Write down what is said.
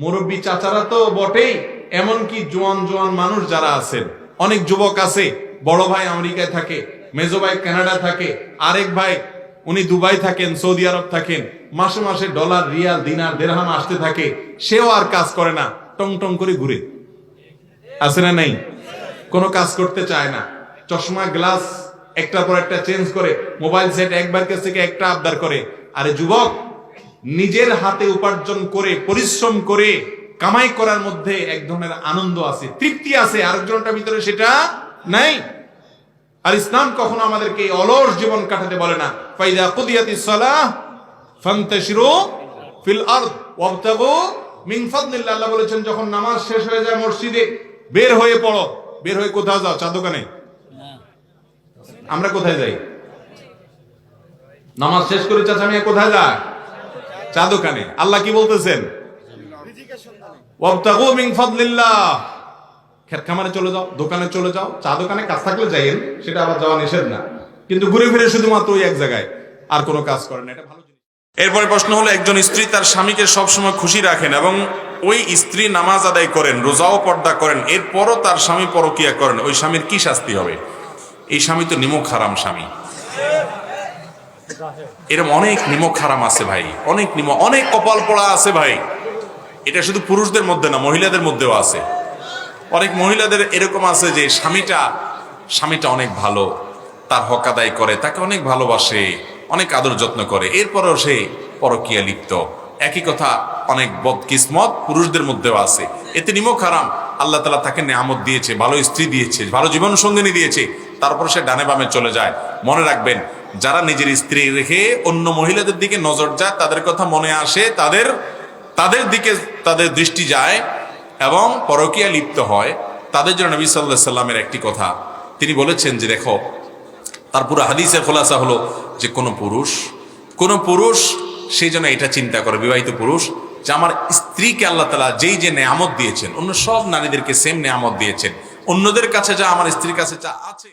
মুরব্বী চাচারা তো বটেই, এমনকি জোয়ান জোয়ান মানুষ যারা আছেন। অনেক যুবক আছে, বড় ভাই আমেরিকায় থাকে, মেজো ভাই কানাডা থাকে, আরেক ভাই, উনি দুবাই থাকেন, সৌদি আরব থাকেন, মাসে মাসে ডলার, রিয়াল, দিনার, দেড়হাম আসতে থাকে, সেও আর কাজ করে না, টং টং করে ঘুরে। আছে না নাই? কোনো কাজ করতে চায় না। চশমা, গ্লাস, একটার পর একটা চেঞ্জ করে, মোবাইল সেট একবার কাছ থেকে একটা আবদার করে। আরে যুবক নিজের হাতে উপার্জন করে, পরিশ্রম করে, কামাই করার মধ্যে এক ধরনের আনন্দ আছে, তৃপ্তি আছে। আরেকজনটার ভিতরে সেটা নাই। আর ইসলাম কখনো আমাদেরকে অলস জীবন কাটাতে বলে না। ফাইদা কুদিয়াতিস সালাহ, ফান্তাশিরু ফিল আরদ, ওয়াবতাগু মিন ফাদলিল্লাহ। আল্লাহ বলেছেন, যখন নামাজ শেষ হয়ে যায় মসজিদে, বের হয়ে পড়ো। বের হয়ে কোথাও যাও চা দোকানে আমরা কোথায় যাই? নামাজ শেষ করে চাচা মিয়া কোথায় যায়? চা আল্লাহ কি বলতেছেন? খেত চলে যাও, দোকানে চলে যাও চা দোকানে কাজ থাকলে যাইয়েন, সেটা আবার যাওয়া নিষেধ না। কিন্তু ঘুরে ফিরে শুধুমাত্র ওই এক জায়গায়, আর কোনো কাজ করেন না। এটা ভালো এরপরে প্রশ্ন হলো, একজন স্ত্রী তার স্বামীকে সবসময় খুশি রাখেন এবং ওই স্ত্রী নামাজ আদায় করেন, রোজাও পর্দা করেন, এরপরও তার স্বামী পরকিয়া করেন, ওই স্বামীর কি শাস্তি হবে? এই স্বামী তো নিমক হারাম স্বামী। এরকম অনেক নিমক হারাম আছে ভাই। অনেক নিম অনেক কপাল পড়া আছে ভাই। এটা শুধু পুরুষদের মধ্যে না, মহিলাদের মধ্যেও আছে। অনেক মহিলাদের এরকম আছে যে স্বামীটা স্বামীটা অনেক ভালো, তার হক আদায় করে, তাকে অনেক ভালোবাসে, অনেক আদর যত্ন করে। এরপরেও সে পরকিয়া লিপ্ত। একই কথা, অনেক বদকিসমত পুরুষদের মধ্যেও আছে। এতে নিমক হারাম। আল্লাহ তালা তাকে নেয়ামত দিয়েছে, ভালো স্ত্রী দিয়েছে, ভালো জীবন সঙ্গিনী দিয়েছে। তারপর সে ডানে বামে চলে যায়। মনে রাখবেন যারা নিজের স্ত্রী রেখে অন্য মহিলাদের দিকে নজর যায়, তাদের কথা মনে আসে, তাদের তাদের দিকে তাদের দৃষ্টি যায় এবং পরকীয়া লিপ্ত হয়। তাদের জন্য নবী সাল্লাহ সাল্লামের একটি কথা। তিনি বলেছেন যে, দেখো, তার পুরো হাদিসের খোলাসা হলো যে, কোনো পুরুষ কোনো পুরুষ সেই জন্য এটা চিন্তা করে, বিবাহিত পুরুষ, যে আমার স্ত্রীকে আল্লাহ তালা যেই যে নেয়ামত দিয়েছেন, অন্য সব নারীদেরকে সেম নেয়ামত দিয়েছেন, অন্যদের কাছে যা, আমার স্ত্রীর কাছে যা আছে।